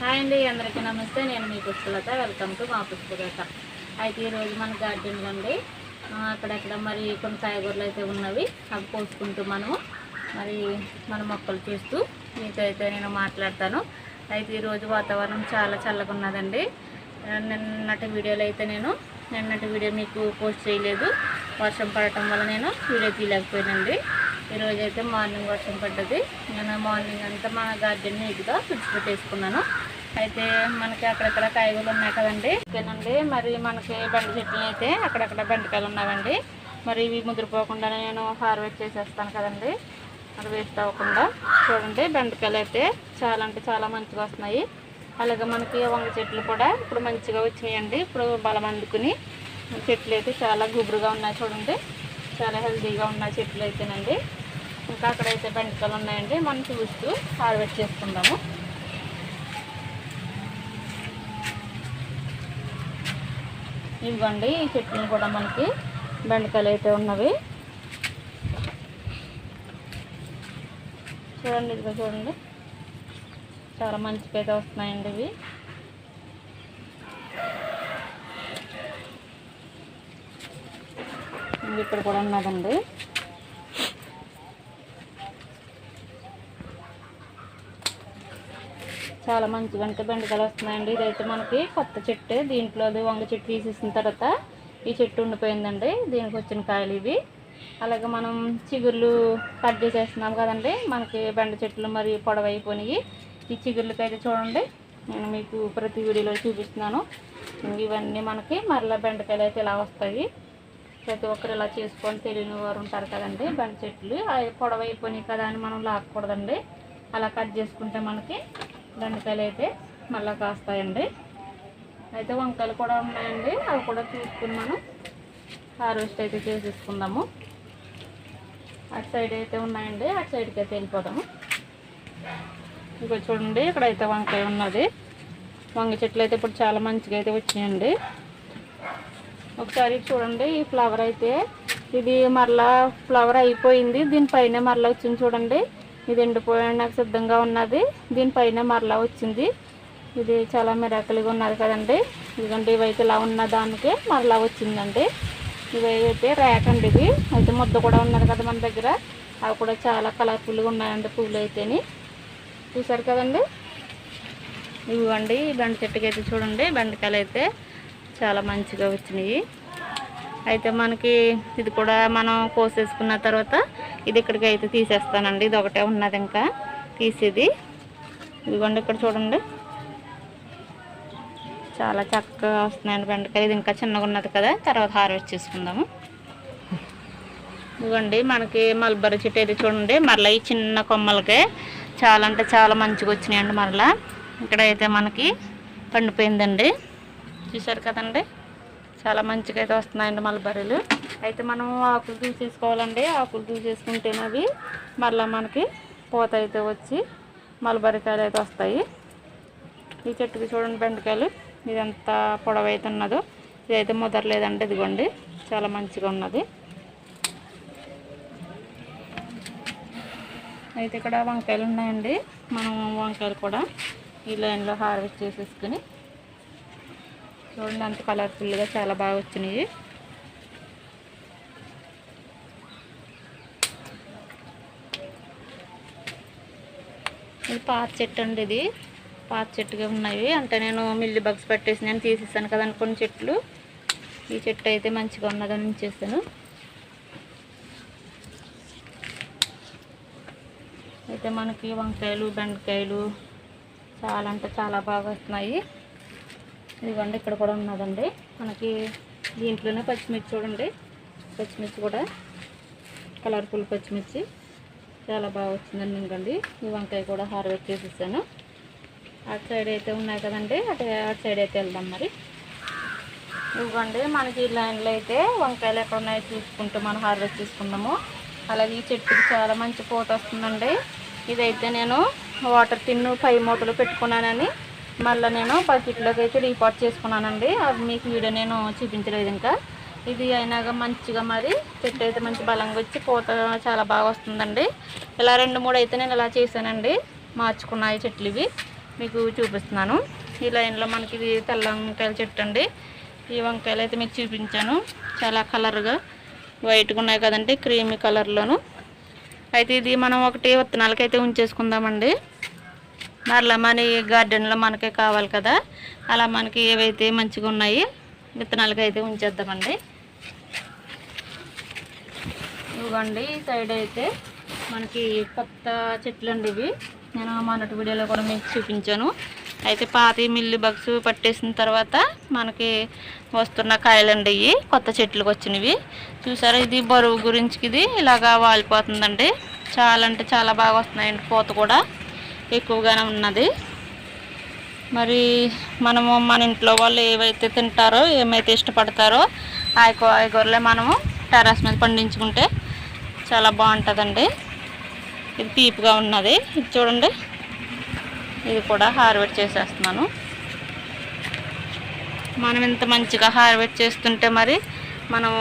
Hi అండి అందరికీ నమస్తే. నేను మీ పుష్పలత. వెల్కమ్ టు మా పుష్పలత. అయితే ఈరోజు మన గార్డెన్లో అండి అక్కడక్కడ మరి కొన్ని కాయగూరలు అయితే ఉన్నవి అవి కోసుకుంటూ మనము మరి మన మొక్కలు చూస్తూ మీతో అయితే నేను మాట్లాడతాను. అయితే ఈరోజు వాతావరణం చాలా చల్లగా ఉన్నదండి. నిన్నటి వీడియోలో అయితే నేను నిన్నటి వీడియో మీకు పోస్ట్ చేయలేదు. వర్షం పడటం వల్ల నేను వీడియో తీయలేకపోయానండి. ఈరోజు అయితే మార్నింగ్ వర్షం పడ్డది. నేను మార్నింగ్ అంతా మన గార్డెన్ నీట్గా తుడిచిపెట్టేసుకున్నాను. అయితే మనకి అక్కడక్కడ కాయగూరలు ఉన్నాయి కదండి. ఓకేనండి మరి మనకి బెండ చెట్లు అయితే అక్కడక్కడ బెండకాయలు ఉన్నాయండి మరి ఇవి ముదిరిపోకుండా నేను హార్వెస్ట్ చేసేస్తాను కదండి. మరి వేస్ట్ అవ్వకుండా. చూడండి బెండకాయలు అయితే చాలా అంటే చాలా మంచిగా వస్తున్నాయి. అలాగే మనకి వంగ చెట్లు కూడా ఇప్పుడు మంచిగా వచ్చినాయండి. ఇప్పుడు బలం అందుకుని చెట్లు అయితే చాలా గుబురుగా ఉన్నాయి చూడండి. చాలా హెల్తీగా ఉన్నాయి చెట్లు అయితేనండి. ఇంకా అక్కడైతే బెండకాయలు ఉన్నాయండి. మనం చూస్తూ హార్వెస్ట్ చేసుకుందాము. ఇవ్వండి. ఈ చెట్లు కూడా మనకి బెండకాయలు అయితే ఉన్నవి. చూడండి ఇదిగో చూడండి. చాలా మంచిగా అయితే వస్తున్నాయండి ఇవి ఇక్కడ కూడా ఉన్నదండి. చాలా మంచిగా అంటే బెండకాయలు వస్తున్నాయండి ఇదైతే మనకి కొత్త చెట్టు. దీంట్లో అది వంగ చెట్టు తీసేసిన తర్వాత ఈ చెట్టు ఉండిపోయిందండి. దీనికి వచ్చిన కాయలు ఇవి. అలాగే మనం చిగుర్లు కట్ చేసేస్తున్నాం కదండి. మనకి బెండ చెట్లు మరి పొడవైపోయినాయి. ఈ చిగుర్లకి అయితే చూడండి. నేను మీకు ప్రతి వీడియోలో చూపిస్తున్నాను. ఇవన్నీ మనకి మరలా బెండకాయలు అయితే ఇలా వస్తాయి. ప్రతి ఒక్కరు ఇలా చేసుకొని తెలియని వారు ఉంటారు కదండి. బెండ చెట్లు. అవి పొడవైపోయినాయి కదా అని మనం లాక్కూడదండి అలా కట్ చేసుకుంటే మనకి దండకాయలు అయితే మళ్ళీ కాస్తాయండి. అయితే వంకాయలు కూడా ఉన్నాయండి. అవి కూడా చూసుకుని మనం హార్వెస్ట్ అయితే చేసేసుకుందాము. అటు సైడ్ అయితే ఉన్నాయండి. అటు సైడ్కి అయితే వెళ్ళిపోదాము. ఇక చూడండి ఇక్కడైతే వంకాయ ఉన్నది. వంగ చెట్లు అయితే ఇప్పుడు చాలా మంచిగా అయితే వచ్చినాయండి. ఒకసారి చూడండి ఈ ఫ్లవర్ అయితే ఇది మరలా ఫ్లవర్ అయిపోయింది. దీనిపైన మరలా వచ్చింది చూడండి. ఇది ఎండిపోయడానికి సిద్ధంగా ఉన్నది. దీనిపైన మరలా వచ్చింది. ఇది చాలా మిరాకల్గా ఉన్నది కదండి. ఇదిగోండి ఇవైతే ఇలా ఉన్న దానికి మరలా వచ్చిందండి. ఇవి అయితే ర్యాక్ అండి ఇది. అయితే ముద్ద కూడా ఉన్నది కదా మన దగ్గర. అవి కూడా చాలా కలర్ఫుల్గా ఉన్నాయండి పువ్వులు అయితేని. చూసారు కదండి? ఇవ్వండి ఈ బెండ చెట్టుకి అయితే చూడండి. బెండకాయలు అయితే చాలా మంచిగా వచ్చినాయి. అయితే మనకి ఇది కూడా మనం కోసేసుకున్న తర్వాత ఇది ఇక్కడికి అయితే తీసేస్తానండి. ఇది ఒకటే ఉన్నది ఇంకా. తీసేది. ఇదిగోండి ఇక్కడ చూడండి. చాలా చక్కగా వస్తున్నాయండి బెండకాయ ఇది ఇంకా చిన్నగా ఉన్నది కదా. తర్వాత హార్వెస్ట్ చేసుకుందాము. ఇదిగోండి మనకి మల్బరీ చెట్టు అయితే చూడండి. మరలా ఈ చిన్న కొమ్మలకే చాలా అంటే చాలా మంచిగా వచ్చినాయండి మరలా. ఇక్కడైతే మనకి పండిపోయిందండి. చూసారు కదండి? చాలా మంచిగా అయితే వస్తున్నాయండి మల్బరీలు. అయితే మనం ఆకులు తీసేసుకోవాలండి. ఆకులు తీసేసుకుంటేనే అవి మళ్ళీ మనకి పూత అయితే వచ్చి మలబరికాయలు అయితే వస్తాయి. ఈ చెట్టుకి చూడండి బెండకాయలు. ఇదంతా పొడవైతే ఉన్నదో. ఇదైతే ముదరలేదండి ఇదిగోండి. చాలా మంచిగా ఉన్నది. అయితే ఇక్కడ వంకాయలు ఉన్నాయండి. మనం వంకాయలు కూడా ఈ లైన్లో హార్వెస్ట్ చేసేసుకుని చూడండి అంత కలర్ఫుల్గా చాలా బాగా వచ్చినాయి. ఇది పాత చెట్టు అండి ఇది. పాత చెట్టుగా ఉన్నాయి. అంటే నేను మిల్లి బగ్స్ పెట్టేసి నేను తీసేసాను కదా కొన్ని చెట్లు. ఈ చెట్టు అయితే మంచిగా ఉన్నదని ఉంచేసాను. అయితే మనకి వంకాయలు బెండకాయలు చాలా అంటే చాలా బాగా వస్తున్నాయి. ఇదిగోండి ఇక్కడ కూడా ఉన్నదండి. మనకి దీంట్లోనే పచ్చిమిర్చి చూడండి. పచ్చిమిర్చి కూడా కలర్ఫుల్ పచ్చిమిర్చి. చాలా బాగా వచ్చిందండి ఇంకండి ఈ వంకాయ కూడా హార్వెస్ట్ చేసేసాను. అటు సైడ్ అయితే ఉన్నాయి కదండి. అటు అటు సైడ్ అయితే వెళ్దాం మరి. ఇవ్వండి మనకి ఈ లైన్లో అయితే వంకాయలు ఎక్కడ ఉన్నాయో చూసుకుంటూ మనం హార్వెస్ట్ చేసుకుందాము. అలాగే ఈ చెట్టుకి చాలా మంచి పూత వస్తుందండి. ఇదైతే నేను వాటర్ టిన్ను పై మూటలు పెట్టుకున్నానని మళ్ళీ నేను బకెట్లోకి అయితే రీపాట్ చేసుకున్నానండి. అది మీకు వీడియో నేను చూపించలేదు ఇంకా. ఇది అయినాక మంచిగా మరి చెట్టు అయితే మంచి బలంగా వచ్చి పూత చాలా బాగా వస్తుందండి. ఇలా రెండు మూడు అయితే నేను ఇలా చేశానండి. మార్చుకున్నాయి చెట్లు ఇవి. మీకు చూపిస్తున్నాను. ఈ లైన్లో మనకి ఇది తెల్ల వంకాయల చెట్టు అండి. ఈ వంకాయలు అయితే మీకు చూపించాను. చాలా కలర్గా వైట్గా ఉన్నాయి కదండి క్రీమీ కలర్లోను. అయితే ఇది మనం ఒకటి విత్తనాలకైతే ఉంచేసుకుందామండి. మరలా మన గార్డెన్లో మనకే కావాలి కదా. అలా మనకి ఏవైతే మంచిగా ఉన్నాయి విత్తనాలకి అయితే ఉంచేద్దామండి. ఇవ్వండి ఈ సైడ్ అయితే మనకి కొత్త చెట్లు అండి ఇవి. నేను మొన్నటి వీడియోలో కూడా మీకు చూపించాను. అయితే పాతి మిల్లి బగ్స్ పట్టేసిన తర్వాత మనకి వస్తున్న కాయలండి ఇవి కొత్త చెట్లకు వచ్చినవి. చూసారా ఇది బరువు గురించి ఇది ఇలాగా వాలిపోతుందండి. చాలా అంటే చాలా బాగా వస్తున్నాయండి పూత కూడా. ఎక్కువగానే ఉన్నది. మరి మనము మన ఇంట్లో వాళ్ళు ఏవైతే తింటారో ఏమైతే ఇష్టపడతారో ఆ కాయగూరలే మనము టెర్రస్ మీద పండించుకుంటే చాలా బాగుంటుందండి. ఇది తీపిగా ఉన్నది. ఇది చూడండి. ఇది కూడా హార్వెట్ చేసేస్తున్నాను. మనం ఇంత మంచిగా హార్వెట్ చేస్తుంటే మరి మనం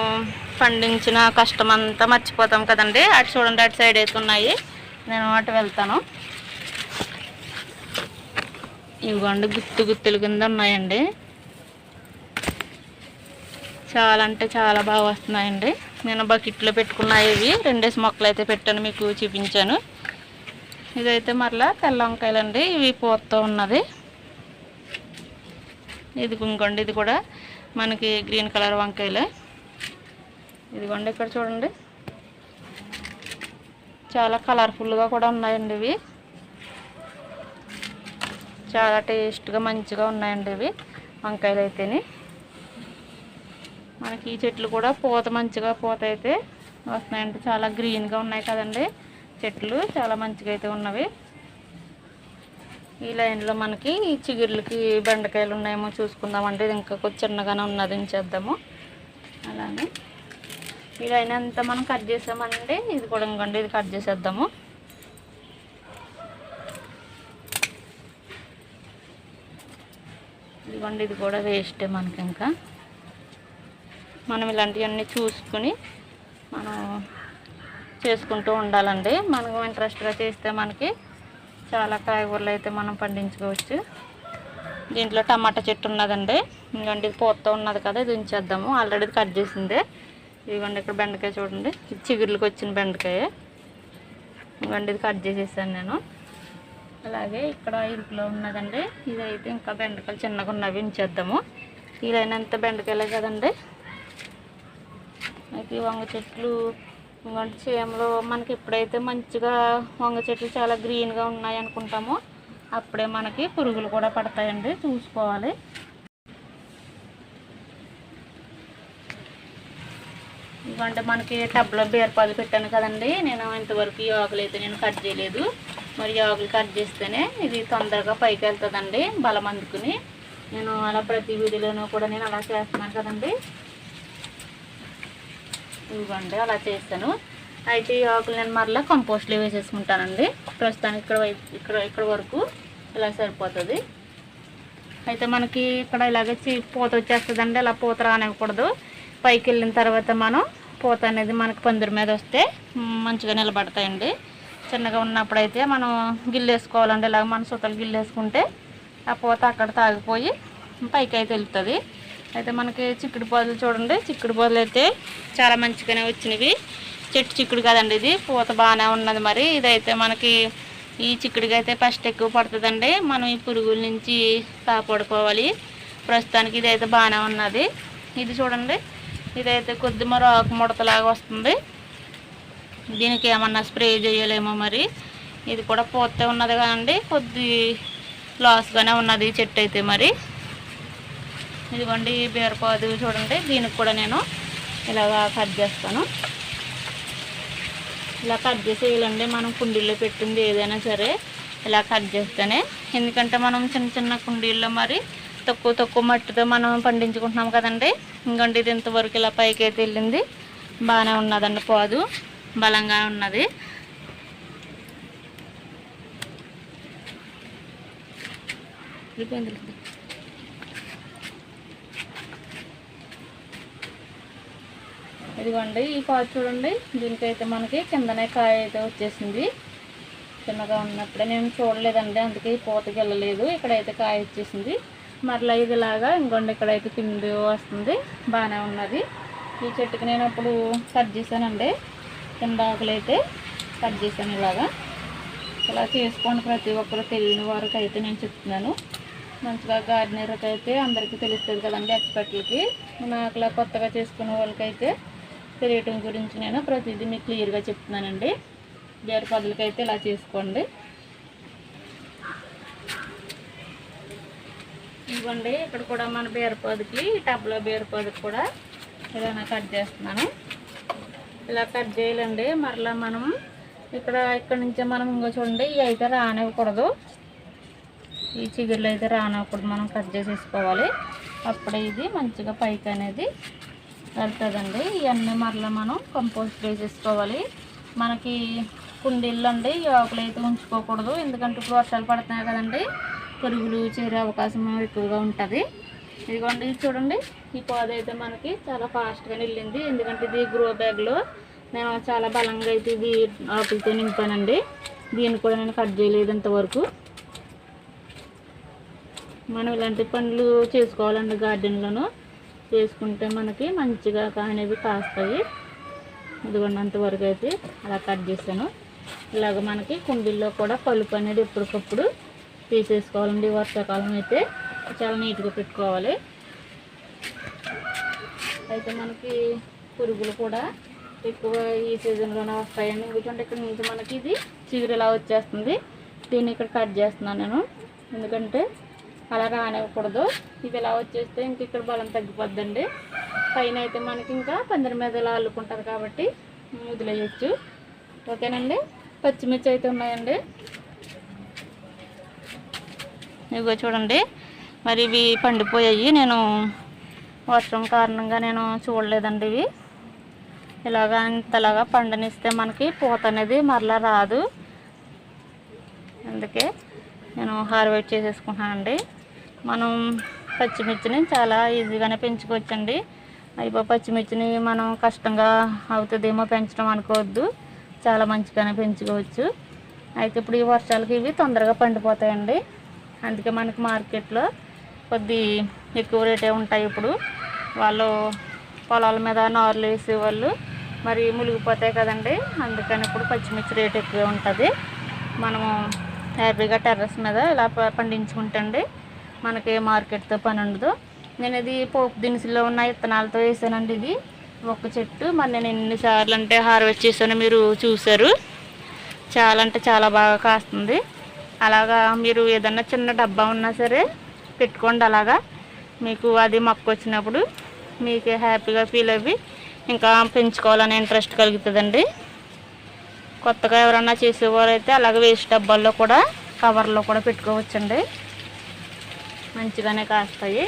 పండించిన కష్టం అంతా మర్చిపోతాం కదండి. అటు చూడండి అటు సైడ్ అయితే ఉన్నాయి. నేను అటు వెళ్తాను. ఇవ్వండి గుత్తు గుత్తులు కింద ఉన్నాయండి. చాలా అంటే చాలా బాగా వస్తున్నాయండి. నేను బకెట్లో పెట్టుకున్నాయి ఇవి రెండేసి మొక్కలు అయితే పెట్టాను మీకు చూపించాను. ఇదైతే మరలా తెల్ల వంకాయలు అండి ఇవి పూతతో ఉన్నది. ఇది ఇంకోండి ఇది కూడా మనకి గ్రీన్ కలర్ వంకాయలే. ఇదిగోండి ఇక్కడ చూడండి. చాలా కలర్ఫుల్గా కూడా ఉన్నాయండి ఇవి. చాలా టేస్ట్గా మంచిగా ఉన్నాయండి ఇవి. వంకాయలు అయితేని. మనకి ఈ చెట్లు కూడా పూత మంచిగా పూత అయితే వస్తున్నాయండి. చాలా గ్రీన్గా ఉన్నాయి కదండి చెట్లు. చాలా మంచిగా అయితే ఉన్నవి. ఈ లైన్లో మనకి ఈ చిగుర్లకి బెండకాయలు ఉన్నాయేమో చూసుకుందామండి. ఇది ఇంకా కొంచెం చిన్నగానే ఉన్నది. చేద్దాము అలానే. ఈ లైన్ అంతా మనం కట్ చేసామండి. ఇది కూడా ఇంకోండి. ఇది కట్ చేసేద్దాము. ఇదిగోండి ఇది కూడా వేస్టే మనకి ఇంకా. మనం ఇలాంటివన్నీ చూసుకుని మనం చేసుకుంటూ ఉండాలండి. మనం ఇంట్రెస్ట్గా చేస్తే మనకి చాలా కాయగూరలు అయితే మనం పండించుకోవచ్చు. దీంట్లో టమాటా చెట్టు ఉన్నదండి. ఇంకండి ఇది పూత ఉన్నది కదా ఇది ఉంచేద్దాము. ఆల్రెడీ కట్ చేసిందే. ఇదిగోండి ఇక్కడ బెండకాయ చూడండి. ఇది చిగుర్లకు వచ్చిన బెండకాయ. ఇంకండి ఇది కట్ చేసేసాను నేను. అలాగే ఇక్కడ ఇరుకులో ఉన్నదండి. ఇదైతే ఇంకా బెండకాయలు చిన్నగా ఉన్నవి ఉంచేద్దాము. వీలైనంత బెండకాయలే కదండి. అయితే వంగ చెట్లు ఇంకోటి చేమలో మనకి ఎప్పుడైతే మంచిగా వంగ చెట్లు చాలా గ్రీన్గా ఉన్నాయి అనుకుంటామో అప్పుడే మనకి పురుగులు కూడా పడతాయండి. చూసుకోవాలి. ఇవ్వండి మనకి టబ్లో బీరపాలు పెట్టాను కదండి. నేను ఇంతవరకు ఈ ఆకులు అయితే నేను కట్ చేయలేదు. మరి ఈ ఆకులు కట్ చేస్తేనే ఇది తొందరగా పైకి వెళ్తుందండి బలం అందుకుని. నేను అలా ప్రతి వీడియోలోనూ కూడా నేను అలా చేస్తున్నాను కదండి. ఇవ్వండి అలా చేస్తాను అయితే ఈ ఆకులు నేను మరలా కంపోస్ట్లో వేసేసుకుంటానండి. ప్రస్తుతానికి ఇక్కడ ఇక్కడ ఇక్కడ వరకు ఇలా సరిపోతుంది. అయితే మనకి ఇక్కడ ఇలాగే చి- పూత వచ్చేస్తుందండి. అలా పూత రానివ్వకూడదు. పైకి వెళ్ళిన తర్వాత మనం పూత అనేది మనకి పందిరి మీద వస్తే మంచిగా నిలబడతాయండి. చిన్నగా ఉన్నప్పుడైతే మనం గిల్లేసుకోవాలండి. ఇలాగ మన సుతలు గిల్లేసుకుంటే ఆ పూత అక్కడ తాగిపోయి పైకి అయితే వెళ్తుంది. అయితే మనకి చిక్కుడు పొదలు చూడండి. చిక్కుడు పొదలు అయితే చాలా మంచిగానే వచ్చినవి. చెట్టు చిక్కుడు కదండి ఇది. పూత బాగానే ఉన్నది మరి. ఇదైతే మనకి ఈ చిక్కుడుకి అయితే ఫస్ట్ ఎక్కువ పడుతుందండి. మనం ఈ పురుగుల నుంచి కాపాడుకోవాలి. ప్రస్తుతానికి ఇదైతే బాగానే ఉన్నది. ఇది చూడండి. ఇదైతే కొద్ది మరి ఆకు ముడతలాగా వస్తుంది. దీనికి ఏమన్నా స్ప్రే చేయలేమో మరి. ఇది కూడా పోతే ఉన్నది కదండి కొద్ది లాస్గానే ఉన్నది చెట్టు అయితే మరి. ఇదిగోండి బీరపాదు చూడండి దీనికి కూడా నేను ఇలాగా కట్ చేస్తాను. ఇలా కట్ చేసేయాలండి మనం కుండీల్లో పెట్టింది ఏదైనా సరే ఇలా కట్ చేస్తేనే. ఎందుకంటే మనం చిన్న చిన్న కుండీల్లో మరి తక్కువ తక్కువ మట్టితో మనం పండించుకుంటున్నాం కదండి. ఇంకండి ఇది ఇంతవరకు ఇలా పైకి అయితే వెళ్ళింది బాగానే ఉన్నదండి పాదు. బలంగా ఉన్నది. ఇదిగోండి ఈ పాదు చూడండి. దీనికైతే మనకి కిందనే కాయ అయితే వచ్చేసింది. చిన్నగా ఉన్నప్పుడే నేను చూడలేదండి అందుకే ఈ పూతకి వెళ్ళలేదు. ఇక్కడైతే కాయ వచ్చేసింది. మరలా ఇదిలాగా ఇంకోండి ఇంకొండ ఇక్కడైతే పిండి వస్తుంది. బాగానే ఉన్నది. ఈ చెట్టుకి నేను అప్పుడు కట్ చేశానండి. కింద ఆకులు అయితే కట్ చేశాను ఇలాగా. ఇలా చేసుకోండి ప్రతి ఒక్కరు తెలియని వారికి అయితే నేను చెప్తున్నాను. మంచిగా గార్డెనర్కి అయితే అందరికీ తెలుస్తుంది కదండి ఎక్స్పర్ట్లకి. నాకు కొత్తగా చేసుకునే వాళ్ళకైతే తెలియటం గురించి నేను ప్రతిదీ మీకు క్లియర్గా చెప్తున్నానండి. బీర పదులకి అయితే ఇలా చేసుకోండి. ఇవ్వండి ఇక్కడ కూడా మన బీరపొదికి టబ్లో బీరపొదికి కూడా ఇలా కట్ చేస్తున్నాను. ఇలా కట్ చేయాలండి. మరలా మనం ఇక్కడ ఇక్కడ నుంచే మనం ఇంకో చూడండి ఇవి అయితే రానివ్వకూడదు. ఈ చిగుర్లు అయితే రానివ్వకూడదు. మనం కట్ చేసేసుకోవాలి. అప్పుడే ఇది మంచిగా పైకి అనేది వెళ్తుందండి ఇవన్నీ మరలా మనం కంపోస్ట్ వేసేసుకోవాలి. మనకి కుండీల్లో అండి ఈ ఆకులు అయితే ఉంచుకోకూడదు. ఎందుకంటే ఇప్పుడు వర్షాలు పడుతున్నాయి కదండి. పురుగులు చేరే అవకాశం ఎక్కువగా ఉంటుంది. ఇదిగోండి ఇది చూడండి. ఈ పాదు అయితే మనకి చాలా ఫాస్ట్గా వెళ్ళింది. ఎందుకంటే ఇది గ్రో బ్యాగ్లో నేను చాలా బలంగా అయితే ఇది ఆకులతో నింపానండి. దీన్ని కూడా నేను కట్ చేయలేదు ఇంతవరకు. మనం ఇలాంటి పనులు చేసుకోవాలండి గార్డెన్లోనూ చేసుకుంటే మనకి మంచిగా అనేవి కాస్తాయి. ఇదిగోండి అంతవరకు అయితే అలా కట్ చేశాను. ఇలాగ మనకి కుండీల్లో కూడా పలుపు అనేది ఎప్పటికప్పుడు తీసేసుకోవాలండి వర్షాకాలం అయితే. చాలా నీట్గా పెట్టుకోవాలి. అయితే మనకి పురుగులు కూడా ఎక్కువ ఈ సీజన్లోనే వస్తాయండి. ఎందుకంటే ఇక్కడ నుంచి మనకి ఇది చిగురు ఇలా వచ్చేస్తుంది. దీన్ని ఇక్కడ కట్ చేస్తున్నాను నేను. ఎందుకంటే అలా రానివ్వకూడదు. ఇది ఇలా వచ్చేస్తే ఇంక ఇక్కడ బలం తగ్గిపోద్దండి. పైన అయితే మనకి ఇంకా పందిరి మీద ఇలా అల్లుకుంటుంది కాబట్టి వదిలేయచ్చు. ఓకేనండి? పచ్చిమిర్చి అయితే ఉన్నాయండి. ఇగో చూడండి. మరి ఇవి పండిపోయాయి. నేను వర్షం కారణంగా నేను చూడలేదండి ఇవి. ఇలాగా ఇంతలాగా పండనిస్తే మనకి పూత అనేది మరలా రాదు. అందుకే నేను హార్వెస్ట్ చేసేసుకుంటానండి మనం పచ్చిమిర్చిని చాలా ఈజీగానే పెంచుకోవచ్చండి. అయిపో పచ్చిమిర్చిని మనం కష్టంగా అవుతుందేమో పెంచడం అనుకోవద్దు. చాలా మంచిగానే పెంచుకోవచ్చు. అయితే ఇప్పుడు ఈ వర్షాలకి ఇవి తొందరగా పండిపోతాయండి. అందుకే మనకి మార్కెట్లో కొద్ది ఎక్కువ రేటే ఉంటాయి ఇప్పుడు. వాళ్ళు పొలాల మీద నారులు వేసేవాళ్ళు. మరి మునిగిపోతాయి కదండి. అందుకని ఇప్పుడు పచ్చిమిర్చి రేట్ ఎక్కువ ఉంటుంది. మనము హ్యాపీగా టెర్రస్ మీద ఇలా పండించుకుంటండి. మనకి మార్కెట్తో పని ఉండదు. నేను ఇది పోపు దినుసులో ఉన్న విత్తనాలతో వేసానండి ఇది. ఒక చెట్టు. మరి నేను ఎన్నిసార్లు అంటే హార్వెస్ట్ చేసాను మీరు చూశారు. చాలా అంటే చాలా బాగా కాస్తుంది. అలాగా మీరు ఏదన్నా చిన్న డబ్బా ఉన్నా సరే పెట్టుకోండి అలాగా. మీకు అది మొక్క వచ్చినప్పుడు మీకు హ్యాపీగా ఫీల్ అయ్యి ఇంకా పెంచుకోవాలనే ఇంట్రెస్ట్ కలుగుతుందండి. కొత్తగా ఎవరన్నా చేసేవారైతే అలాగే వేస్ట్ డబ్బాల్లో కూడా కవర్లో కూడా పెట్టుకోవచ్చండి. మంచిగానే కాస్తాయి.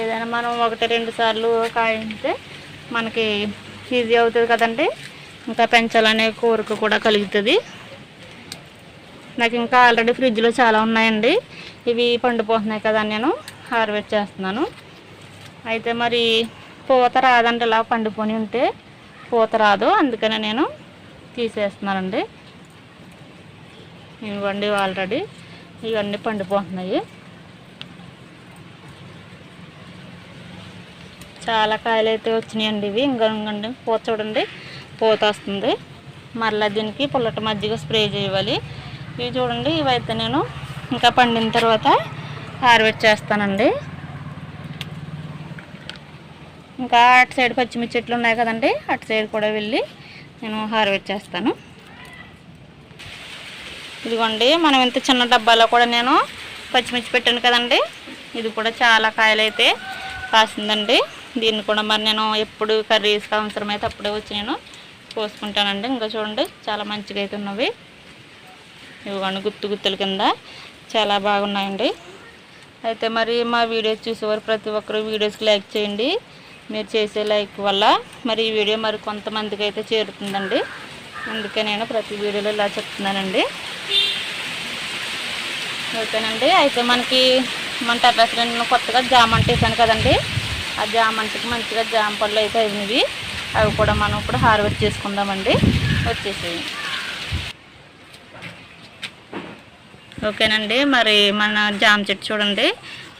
ఏదైనా మనం ఒకటి రెండు సార్లు కాయిస్తే మనకి ఈజీ అవుతుంది కదండి. ఇంకా పెంచాలనే కోరిక కూడా కలుగుతుంది. నాకు ఇంకా ఆల్రెడీ ఫ్రిడ్జ్లో చాలా ఉన్నాయండి. ఇవి పండిపోతున్నాయి కదా నేను హార్వెస్ట్ చేస్తున్నాను. అయితే మరి పూత రాదంటే ఇలా పండిపోని ఉంటే పూత రాదు అందుకనే నేను తీసేస్తున్నానండి. ఇవ్వండి ఆల్రెడీ ఇవన్నీ పండిపోతున్నాయి. చాలా కాయలు అయితే వచ్చినాయండి ఇవి. ఇంకా ఇంకండి పూత చూడండి పూత వస్తుంది. మరలా దీనికి పుల్లటి మజ్జిగ స్ప్రే చేయాలి. ఇవి చూడండి ఇవైతే నేను ఇంకా పండిన తర్వాత హార్వెస్ట్ చేస్తానండి. ఇంకా అటు సైడ్ పచ్చిమిర్చి చెట్లు ఉన్నాయి కదండి అటు సైడ్ కూడా వెళ్ళి నేను హార్వెస్ట్ చేస్తాను. ఇదిగోండి మనం ఇంత చిన్న డబ్బాలో కూడా నేను పచ్చిమిర్చి పెట్టాను కదండి ఇది కూడా చాలా కాయలు అయితే కాసిందండి. దీన్ని కూడా మరి నేను ఎప్పుడు కర్రీస్కి అవసరమైతే అప్పుడే వచ్చి నేను కోసుకుంటానండి. ఇంకా చూడండి చాలా మంచిగా అయితే ఉన్నవి. ఇవ్వండి గుత్తు గుత్తుల కింద చాలా బాగున్నాయండి. అయితే మరి మా వీడియోస్ చూసేవారు ప్రతి ఒక్కరు వీడియోస్కి లైక్ చేయండి. మీరు చేసే లైక్ వల్ల మరి ఈ వీడియో మరి కొంతమందికి అయితే చేరుతుందండి. అందుకే నేను ప్రతి వీడియోలో ఇలా చెప్తున్నానండి. ఓకేనండి. అయితే మనకి మన టెర్రస్ కొత్తగా జామ అంటే వేసాను కదండి. ఆ జామ అంటకి మంచిగా జామ పళ్ళు అయితే అయినవి. అవి కూడా మనం ఇప్పుడు హార్వెస్ట్ చేసుకుందామండి. వచ్చేసేవి ఓకేనండి. మరి మన జామ చెట్టు చూడండి.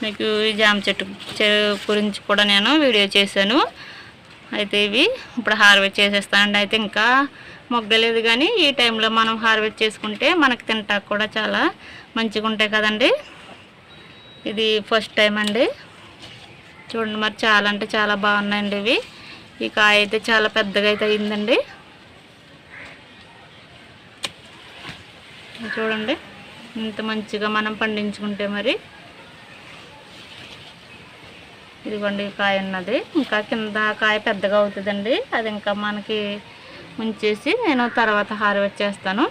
మీకు ఈ జామ చెట్టు గురించి కూడా నేను వీడియో చేశాను. అయితే ఇవి ఇప్పుడు హార్వెస్ట్ చేసేస్తానండి. అయితే ఇంకా మొగ్గలేదు కానీ ఈ టైంలో మనం హార్వెస్ట్ చేసుకుంటే మనకి తింటాక కూడా చాలా మంచిగా ఉంటాయి కదండి. ఇది ఫస్ట్ టైం అండి. చూడండి మరి చాలా అంటే చాలా బాగున్నాయండి ఇవి. ఈ కాయ అయితే చాలా పెద్దగా అయితే అయిందండి. చూడండి. ఇంత మంచిగా మనం పండించుకుంటే మరి. ఇదిగోండి కాయ ఉన్నది. ఇంకా కింద కాయ పెద్దగా అవుతుందండి. అది ఇంకా మనకి ఉంచేసి నేను తర్వాత హార్వెస్ట్ చేస్తాను.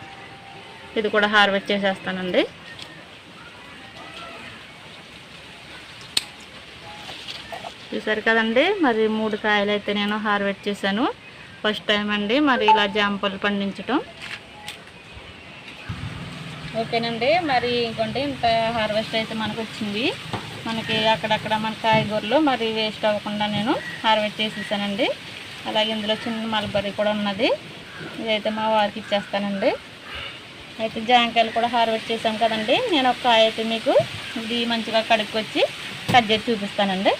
ఇది కూడా హార్వెస్ట్ చేసేస్తానండి. చూసారు కదండి? మరి మూడు కాయలు అయితే నేను హార్వెస్ట్ చేశాను. ఫస్ట్ టైం అండి మరి ఇలా జాంపలు పండించటం. ఓకేనండి. మరి ఇంకోటి ఇంత హార్వెస్ట్ అయితే మనకు వచ్చింది మనకి అక్కడక్కడ మన కాయగూరలు మరి వేస్ట్ అవ్వకుండా నేను హార్వెస్ట్ చేసేసానండి. అలాగే ఇందులో చిన్న మల్బరీ కూడా ఉన్నది. ఇదైతే మా వారికి ఇచ్చేస్తానండి. అయితే జాంకాయలు కూడా హార్వెస్ట్ చేసాం కదండి. నేను ఒక కాయ అయితే మీకు ఇది మంచిగా కడుక్కొచ్చి కట్ చేసి చూపిస్తానండి.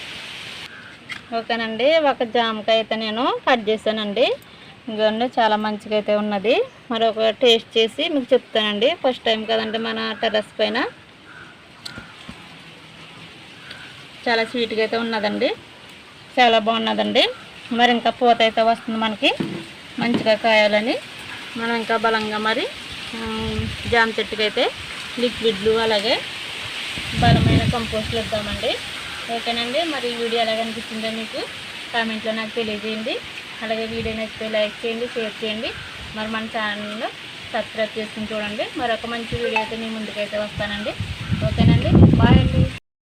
ఓకేనండి. ఒక జామకాయ అయితే నేను కట్ చేశానండి. ఇదిగోండి చాలా మంచిగా అయితే ఉన్నది. మరి ఒక టేస్ట్ చేసి మీకు చెప్తానండి. ఫస్ట్ టైం కదండి మన టెర్రస్ పైన. చాలా స్వీట్గా అయితే ఉన్నదండి. చాలా బాగున్నదండి. మరి ఇంకా పూత అయితే వస్తుంది మనకి. మంచిగా కాయాలని. మనం ఇంకా బలంగా మరి జామ చెట్టుకి అయితే లిక్విడ్లు అలాగే బలమైన కంపోస్ట్లు ఇద్దామండి ఓకేనండి. మరి ఈ వీడియో ఎలా అనిపించిందో మీకు కామెంట్లో నాకు తెలియజేయండి. అలాగే వీడియో నచ్చితే లైక్ చేయండి షేర్ చేయండి. మరి మన ఛానల్లో సబ్స్క్రైబ్ చేసుకుని చూడండి. మరొక మంచి వీడియో అయితే మీ ముందుకైతే వస్తానండి. ఓకేనండి.